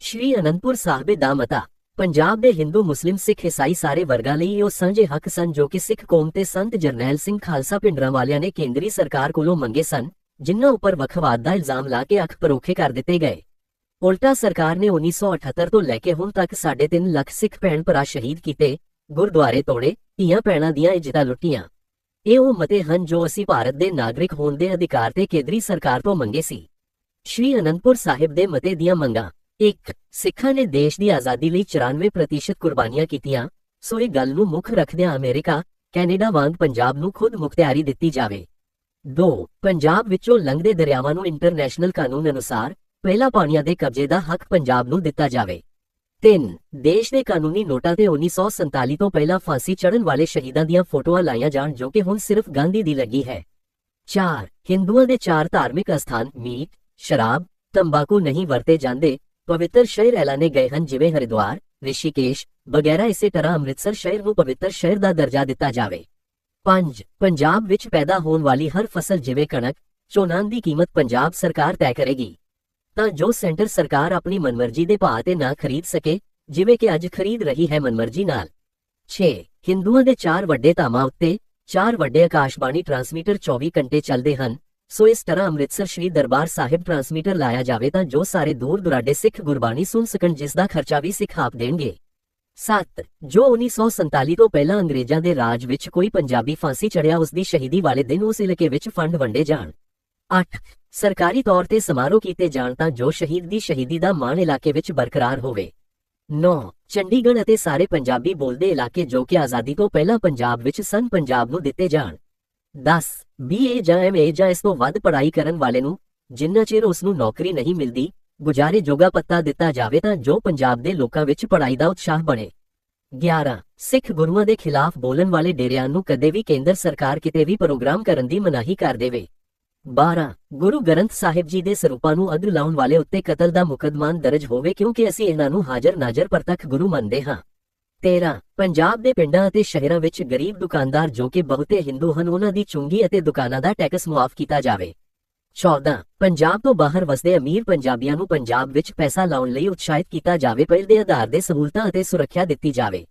ਸ਼੍ਰੀ ਅਨੰਦਪੁਰ ਸਾਹਿਬ ਦਾ ਮਤਾ, ਪੰਜਾਬ ਦੇ ਹਿੰਦੂ ਮੁਸਲਿਮ ਸਿੱਖ ਈਸਾਈ ਸਾਰੇ ਵਰਗਾਂ ਲਈ ਉਹ ਸਾਂਝੇ ਹੱਕ ਸਨ ਜੋ ਕਿ ਸਿੱਖ ਕੌਮ ਤੇ ਸੰਤ ਜਰਨੈਲ ਸਿੰਘ ਖਾਲਸਾ ਪਿੰਡਰਾਂ ਵਾਲਿਆਂ ਨੇ ਕੇਂਦਰੀ ਸਰਕਾਰ ਕੋਲੋਂ ਮੰਗੇ ਸਨ, ਜਿਨ੍ਹਾਂ ਉੱਪਰ ਵੱਖਵਾਦ ਦਾ ਇਲਜ਼ਾਮ ਲਾ ਕੇ ਅੱਖ ਪਰੋਖੇ ਕਰ ਦਿੱਤੇ ਗਏ। ਉਲਟਾ ਸਰਕਾਰ ਨੇ 1978 ਤੋਂ ਲੈ ਕੇ ਹੁਣ ਤੱਕ 3.5 ਲੱਖ ਸਿੱਖ ਭੈਣ ਭਰਾ ਸ਼ਹੀਦ ਕੀਤੇ, ਗੁਰਦੁਆਰੇ ਤੋੜੇ, ਧੀਆਂ ਭੈਣਾਂ ਦੀਆਂ ਇੱਜ਼ਤਾਂ ਲੁੱਟੀਆਂ। ਇਹ ਉਹ ਮਤੇ ਹਨ ਜੋ ਅਸੀਂ ਭਾਰਤ ਦੇ ਨਾਗਰਿਕ ਹੋਣ ਦੇ ਅਧਿਕਾਰ ਤੇ ਕੇਂਦਰੀ ਸਰਕਾਰ ਤੋਂ ਮੰਗੇ ਸੀ। ਸ਼੍ਰੀ ਅਨੰਦਪੁਰ ਸਾਹਿਬ ਦੇ ਮਤੇ ਦੀਆਂ ਮੰਗਾਂ 1 ਸਿੱਖਾਂ ਨੇ ਦੇਸ਼ ਦੀ ਆਜ਼ਾਦੀ ਲਈ 94% ਕੁਰਬਾਨੀਆਂ ਕੀਤੀਆਂ। ਸੋ ਇਹ ਗੱਲ ਨੂੰ ਮੁੱਖ ਰੱਖਦਿਆਂ ਅਮਰੀਕਾ, ਕੈਨੇਡਾ ਵਾਂਗ ਪੰਜਾਬ ਨੂੰ ਖੁਦ ਮੁਖਤਿਆਰੀ ਦਿੱਤੀ ਜਾਵੇ। 2 ਪੰਜਾਬ ਵਿੱਚੋਂ ਲੰਘਦੇ ਦਰਿਆਵਾਂ ਨੂੰ ਇੰਟਰਨੈਸ਼ਨਲ ਕਾਨੂੰਨ ਅਨੁਸਾਰ ਪਹਿਲਾ ਪਾਣੀਆਂ ਦੇ ਕਬਜ਼ੇ ਦਾ ਹੱਕ ਪੰਜਾਬ ਨੂੰ ਦਿੱਤਾ ਜਾਵੇ। 3 ਦੇਸ਼ ਦੇ ਕਾਨੂੰਨੀ ਨੋਟਾਂ ਤੇ 1947 ਤੋਂ ਪਹਿਲਾਂ ਫਾਂਸੀ ਚੜਨ ਵਾਲੇ ਸ਼ਹੀਦਾਂ ਦੀਆਂ ਫੋਟੋਆਂ ਲਾਈਆਂ ਜਾਣ ਜੋ ਕਿ ਹੁਣ ਸਿਰਫ ਗਾਂਧੀ ਦੀ ਲੱਗੀ ਹੈ। 4 ਹਿੰਦੂਆਂ ਦੇ ਚਾਰ ਧਾਰਮਿਕ ਅਸਥਾਨ ਮੀਟ, ਸ਼ਰਾਬ, ਤੰਬਾਕੂ ਨਹੀਂ ਵਰਤੇ ਜਾਂਦੇ ਪਵਿੱਤਰ ਸ਼ਹਿਰ ਐਲਾਨੇ ਗਏ ਹਨ ਜਿਵੇਂ ਹਰਿਦੁਆਰ ਰਿਸ਼ੀਕੇਸ਼ ਵਗੈਰਾ ਇਸੇ ਤਰ੍ਹਾਂ ਅੰਮ੍ਰਿਤਸਰ ਸ਼ਹਿਰ ਨੂੰ ਪਵਿੱਤਰ ਸ਼ਹਿਰ ਦਾ ਦਰਜਾ ਦਿੱਤਾ ਜਾਵੇ 5 ਪੰਜਾਬ ਵਿੱਚ ਪੈਦਾ ਹੋਣ ਵਾਲੀ ਹਰ ਫਸਲ ਜਿਵੇਂ ਕਣਕ ਝੋਨਾ ਦੀ ਕੀਮਤ ਪੰਜਾਬ ਸਰਕਾਰ ਤੈਅ ਕਰੇਗੀ ਤਾਂ ਜੋ ਸੈਂਟਰ ਸਰਕਾਰ ਆਪਣੀ ਮਨਮਰਜ਼ੀ ਦੇ ਭਾਅ ਤੇ ਨਾ ਖਰੀਦ ਸਕੇ ਜਿਵੇਂ ਕਿ ਅੱਜ ਖਰੀਦ ਰਹੀ ਹੈ ਮਨਮਰਜ਼ੀ ਨਾਲ 6 ਹਿੰਦੂਆਂ ਦੇ ਚਾਰ ਵੱਡੇ ਧਾਮਾਂ ਉੱਤੇ ਚਾਰ ਵੱਡੇ ਆਕਾਸ਼ਬਾਣੀ ਟਰਾਂਸਮੀਟਰ 24 ਘੰਟੇ ਚੱਲਦੇ ਹਨ ਸੋ ਇਸ ਤਰ੍ਹਾਂ ਅੰਮ੍ਰਿਤਸਰ ਸ਼੍ਰੀ ਦਰਬਾਰ ਸਾਹਿਬ ਟਰਾਂਸਮੀਟਰ ਲਾਇਆ ਜਾਵੇ ਤਾਂ ਜੋ ਸਾਰੇ ਦੂਰ ਦੁਰਾਡੇ ਸਿੱਖ ਗੁਰਬਾਣੀ ਸੁਣ ਸਕਣ, ਜਿਸ ਦਾ ਖਰਚਾ ਵੀ ਸਿੱਖ ਆਪ ਦੇਣਗੇ। 7 ਜੋ 1947 ਤੋਂ ਪਹਿਲਾਂ ਅੰਗਰੇਜ਼ਾਂ ਦੇ ਰਾਜ ਵਿੱਚ ਕੋਈ ਪੰਜਾਬੀ ਫਾਂਸੀ ਚੜਿਆ ਉਸ ਦੀ ਸ਼ਹੀਦੀ ਵਾਲੇ ਦਿਨ ਉਸ ਇਲਾਕੇ ਵਿੱਚ ਫੰਡ ਵੰਡੇ ਜਾਣ। 8 ਸਰਕਾਰੀ ਤੌਰ ਤੇ ਸਮਾਰੋਹ ਕੀਤੇ ਜਾਣ ਤਾਂ ਜੋ ਸ਼ਹੀਦ ਦੀ ਸ਼ਹੀਦੀ ਦਾ ਮਾਣ ਇਲਾਕੇ ਵਿੱਚ ਬਰਕਰਾਰ ਹੋਵੇ। 9 ਚੰਡੀਗੜ੍ਹ ਅਤੇ ਸਾਰੇ ਪੰਜਾਬੀ ਬੋਲਦੇ ਇਲਾਕੇ ਜੋ ਕਿ ਆਜ਼ਾਦੀ ਤੋਂ ਪਹਿਲਾਂ ਪੰਜਾਬ ਵਿੱਚ ਸਨ ਪੰਜਾਬ ਨੂੰ ਦਿੱਤੇ ਜਾਣ। 10 ਬੀਏ ਜਾਂ ਐਮਏ ਜਾਂ ਇਸ ਤੋਂ ਵੱਧ ਪੜ੍ਹਾਈ ਕਰਨ ਵਾਲੇ ਨੂੰ ਜਿੰਨਾ ਚਿਰ ਉਸ ਨੂੰ ਨੌਕਰੀ ਨਹੀਂ ਮਿਲਦੀ, ਗੁਜ਼ਾਰੇ ਜੋਗਾ ਪੱਤਾ ਦਿੱਤਾ ਜਾਵੇ ਤਾਂ ਜੋ ਪੰਜਾਬ ਦੇ ਲੋਕਾਂ ਵਿੱਚ ਪੜ੍ਹਾਈ ਦਾ ਉਤਸ਼ਾਹ ਬਣੇ। 11 ਸਿੱਖ ਗੁਰੂਆਂ ਦੇ ਖਿਲਾਫ ਬੋਲਣ ਵਾਲੇ ਡੇਰਿਆਂ ਨੂੰ ਕਦੇ ਵੀ ਕੇਂਦਰ ਸਰਕਾਰ ਕਿਤੇ ਵੀ ਪ੍ਰੋਗਰਾਮ ਕਰਨ ਦੀ ਮਨਾਹੀ ਕਰ ਦੇਵੇ। 12 ਗੁਰੂ ਗ੍ਰੰਥ ਸਾਹਿਬ ਜੀ ਦੇ ਸਰੂਪਾਂ ਨੂੰ ਅੱਗ ਲਾਉਣ ਵਾਲੇ ਉੱਤੇ ਕਤਲ ਦਾ ਮੁਕੱਦਮਾ ਦਰਜ ਹੋਵੇ ਕਿਉਂਕਿ ਅਸੀਂ ਇਹਨਾਂ ਨੂੰ ਹਾਜ਼ਰ ਨਾਜ਼ਰ ਪ੍ਰਤੱਖ ਗੁਰੂ ਮੰਨਦੇ ਹਾਂ। 13 ਪੰਜਾਬ ਦੇ ਪਿੰਡਾਂ ਅਤੇ ਸ਼ਹਿਰਾਂ ਵਿੱਚ ਗਰੀਬ ਦੁਕਾਨਦਾਰ ਜੋ ਕਿ ਬਹੁਤੇ ਹਿੰਦੂ ਹਨ, ਉਹਨਾਂ ਦੀ ਚੁੰਗੀ ਅਤੇ ਦੁਕਾਨਾਂ ਦਾ ਟੈਕਸ ਮੁਆਫ ਕੀਤਾ ਜਾਵੇ। 14 ਪੰਜਾਬ ਤੋਂ ਬਾਹਰ ਵਸਦੇ ਅਮੀਰ ਪੰਜਾਬੀਆਂ ਨੂੰ ਪੰਜਾਬ ਵਿੱਚ ਪੈਸਾ ਲਾਉਣ ਲਈ ਉਤਸ਼ਾਹਿਤ ਕੀਤਾ ਜਾਵੇ, ਪਹਿਲ ਦੇ ਆਧਾਰ ਦੇ ਸਹੂਲਤਾਂ ਅਤੇ ਸੁਰੱਖਿਆ ਦਿੱਤੀ ਜਾਵੇ।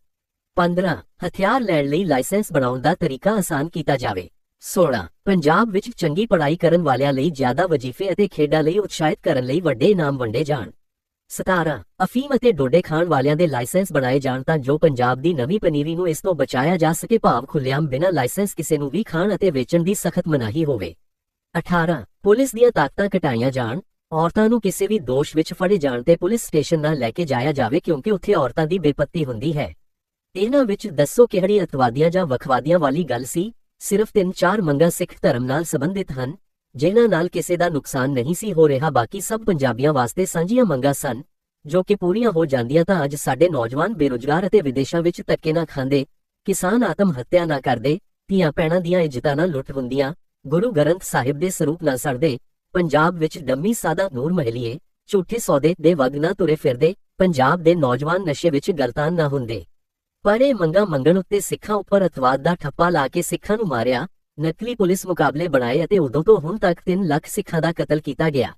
15 ਹਥਿਆਰ ਲੈਣ ਲਈ ਲਾਇਸੈਂਸ ਬਣਾਉਣ ਦਾ ਤਰੀਕਾ ਆਸਾਨ ਕੀਤਾ ਜਾਵੇ। 16 ਪੰਜਾਬ ਵਿੱਚ ਚੰਗੀ ਪੜ੍ਹਾਈ ਕਰਨ ਵਾਲਿਆਂ ਲਈ ਜ਼ਿਆਦਾ ਵਜ਼ੀਫੇ ਅਤੇ ਖੇਡਾਂ ਲਈ ਉਤਸ਼ਾਹਿਤ ਕਰਨ ਲਈ ਵੱਡੇ ਇਨਾਮ ਵੰਡੇ ਜਾਣ। 17 ਅਫੀਮ ਅਤੇ ਡੋਡੇ ਖਾਣ ਵਾਲਿਆਂ ਦੇ ਲਾਇਸੈਂਸ ਬਣਾਏ ਜਾਣ ਤਾਂ ਜੋ ਪੰਜਾਬ ਦੀ ਨਵੀਂ ਪਨੀਰੀ ਨੂੰ ਇਸ ਤੋਂ ਬਚਾਇਆ ਜਾ ਸਕੇ ਭਾਵ ਖੁੱਲ੍ਹੇਆਮ ਬਿਨਾਂ ਲਾਇਸੈਂਸ ਕਿਸੇ ਨੂੰ ਵੀ ਖਾਣ ਅਤੇ ਵੇਚਣ ਦੀ ਸਖਤ ਮਨਾਹੀ ਹੋਵੇ। 18 ਪੁਲਿਸ ਦੀਆਂ ਤਾਕਤਾਂ ਘਟਾਈਆਂ ਜਾਣ, ਔਰਤਾਂ ਨੂੰ ਕਿਸੇ ਵੀ ਦੋਸ਼ ਵਿੱਚ ਫੜੇ ਜਾਣ ਤੇ ਪੁਲਿਸ ਸਟੇਸ਼ਨ ਨਾਲ ਲੈ ਕੇ ਜਾਇਆ ਜਾਵੇ ਕਿਉਂਕਿ ਉੱਥੇ ਔਰਤਾਂ ਦੀ ਬੇਪਤੀ ਹੁੰਦੀ ਹੈ। ਇਹਨਾਂ ਵਿੱਚ ਦੱਸੋ ਕਿਹੜੀ ਅਤਵਾਦੀਆਂ ਜਾਂ ਵਖਵਾਦੀਆਂ ਵਾਲੀ ਗੱਲ ਸੀ? ਸਿਰਫ ਤਿੰਨ ਚਾਰ ਮੰਗਾਂ ਸਿੱਖ ਧਰਮ ਨਾਲ ਸੰਬੰਧਿਤ ਹਨ। ਜਿਨ੍ਹਾਂ ਨਾਲ ਕਿਸੇ ਦਾ ਨੁਕਸਾਨ ਨਹੀਂ ਸੀ ਹੋ ਰਿਹਾ, ਬਾਕੀ ਸਭ ਪੰਜਾਬੀਆਂ ਵਾਸਤੇ ਸਾਂਝੀਆਂ ਮੰਗਾਂ ਸਨ, ਜੋ ਕਿ ਪੂਰੀਆਂ ਹੋ ਜਾਂਦੀਆਂ ਤਾਂ ਅੱਜ ਸਾਡੇ ਨੌਜਵਾਨ ਬੇਰੁਜ਼ਗਾਰ ਅਤੇ ਵਿਦੇਸ਼ਾਂ ਵਿੱਚ ਧੱਕੇ ਨਾ ਖਾਂਦੇ, ਕਿਸਾਨ ਆਤਮ ਹੱਤਿਆ ਨਾ ਕਰਦੇ, ਧੀਆਂ ਪੈਣਾ ਦੀਆਂ ਇੱਜ਼ਤਾਂ ਨਾ ਲੁੱਟ ਹੁੰਦੀਆਂ, ਗੁਰੂ ਗ੍ਰੰਥ ਸਾਹਿਬ ਦੇ ਸਰੂਪ ਨਾ ਸੜਦੇ, ਪੰਜਾਬ ਵਿੱਚ ਡੰਮੀ ਸਾਦਾ ਨੂਰ ਮਹਿਲੀਏ, ਝੂਠੇ ਸੌਦੇ ਦੇ ਵਗ ਨਾ ਤੁਰੇ ਫਿਰਦੇ, ਪੰਜਾਬ ਦੇ ਨੌਜਵਾਨ ਨਸ਼ੇ ਵਿੱਚ ਗਲਤਾਨ ਨਾ ਹੁੰਦੇ। ਪਰ ਇਹ ਮੰਗਾ ਮੰਗਣ ਉੱਤੇ ਸਿੱਖਾਂ ਉੱਪਰ ਅਤਵਾਦ ਦਾ ਠੱਪਾ ਲਾ ਕੇ ਸਿੱਖਾਂ ਨੂੰ ਮਾਰਿਆ ਨਕਲੀ ਪੁਲਿਸ ਮੁਕਾਬਲੇ ਬਣਾਏ ਅਤੇ ਉਦੋਂ ਤੋਂ ਹੁਣ ਤੱਕ 3 ਲੱਖ ਸਿੱਖਾਂ ਦਾ ਕਤਲ ਕੀਤਾ ਗਿਆ।